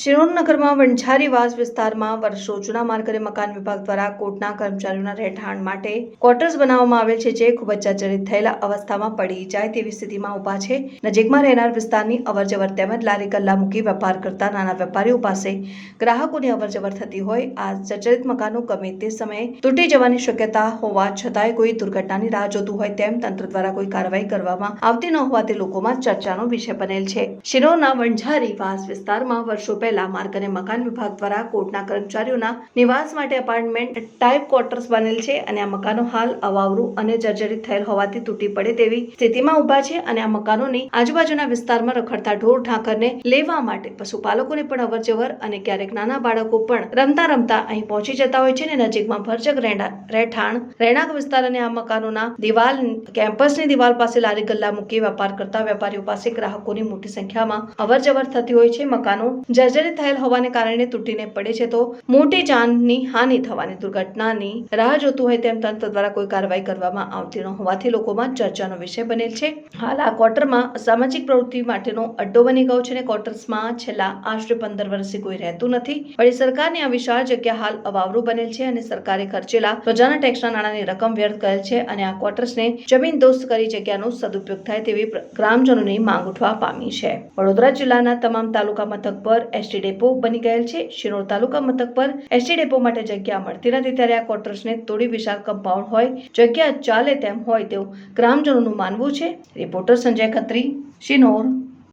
શિરોનગરમાં વંછારીવાસ વિસ્તારમાં વર્ષો જૂના માર્ગરે મકાન વિભાગ દ્વારા કોર્ટના કર્મચારીઓના રહેઠાણ માટે ક્વાર્ટર્સ બનાવવામાં આવેલ છે જે ખૂબ જ જર્જરિત થયેલા અવસ્થામાં પડી જાય તેવી સ્થિતિમાં ઊભા છે. નજીકમાં રહેનાર વિસ્તારની અવરજવર તેમજ લારી ગલ્લા મૂકી વેપાર કરતા નાના વેપારીઓ પાસે ગ્રાહકોની અવરજવર થતી હોય, આ જર્જરિત મકાનો ગમે તે સમયે તૂટી જવાની શક્યતા હોવા છતાંય કોઈ દુર્ઘટનાની રાહ જોતું હોય તેમ તંત્ર દ્વારા કોઈ કાર્યવાહી કરવામાં આવતી ન હોવાથી લોકોમાં ચર્ચાનો વિષય બનેલ છે. શિરોના વંઝારી વાસ વિસ્તારમાં વર્ષો પહેલા માર્ગ અને મકાન વિભાગ દ્વારા કોર્ટના કર્મચારીઓના નિવાસ માટે એપાર્ટમેન્ટ ટાઈપ ક્વાર્ટર્સ બનેલ છે અને આ મકાનો હાલ અવાવરું અને જર્જરિત થયેલ હોવાથી તૂટી પડે તેવી સ્થિતિમાં ઊભા છે અને આ મકાનોની આજુબાજુના વિસ્તારમાં રખડતા ઢોર ઠાકરને લેવા માટે પશુપાલકોને પણ અવરજવર અને ક્યારેક નાના બાળકો પણ રમતા રમતા અહીં પહોંચી જતા હોય છે અને નજીકમાં ભરચક રહેઠાણ, રહેણાંક વિસ્તાર અને આ મકાનોના દિવાલ, કેમ્પસની દિવાલ પાસે લારી ગલ્લા મૂકી વેપાર કરતા વેપારીઓ પાસે ગ્રાહકોની મોટી સંખ્યામાં અવરજવર થતી હોય છે. મકાનો જર્જરિત થયેલ હોવાને કારણે તૂટીને પડે છે તો મોટી જાનની હાનિ થવાની દુર્ઘટનાની રાહ જોતું હોય તેમ તંત્ર દ્વારા કોઈ કાર્યવાહી કરવામાં આવતી ન હોવાથી લોકોમાં ચર્ચાનો વિષય બનેલ છે. હાલ આ ક્વાર્ટરમાં સામાજિક પ્રવૃત્તિ માટેનો અડ્ડો બની ગયો છે અને ક્વાર્ટર્સમાં છેલ્લા આશરે પંદર વર્ષથી કોઈ રહેતું નથી. વળી સરકારની આ વિશાળ જગ્યા હાલ અવાવરું બનેલ છે અને સરકારે ખર્ચેલા પ્રજાના ટેક્સના નાણાંની રકમ વ્યર્થ કરેલ છે અને આ ક્વાર્ટર્સને જમીન દોસ્ત કરી જગ્યાનો સદુપયોગ થાય તેવી ગ્રામજનોની માંગ ઉઠવા પામી છે. વડોદરા જિલ્લાના તમામ તાલુકા મથક પર એસટી ડેપો બની ગયેલ છે. શિનોર તાલુકા મથક પર એસટી ડેપો માટે જગ્યા મળતી નથી ત્યારે આ ક્વાર્ટર્સને થોડી વિશાળ કમ્પાઉન્ડ હોય, જગ્યા ચાલે તેમ હોય તેવું ગ્રામજનોનું માનવું છે. રિપોર્ટર સંજય ખત્રી, શિનોર.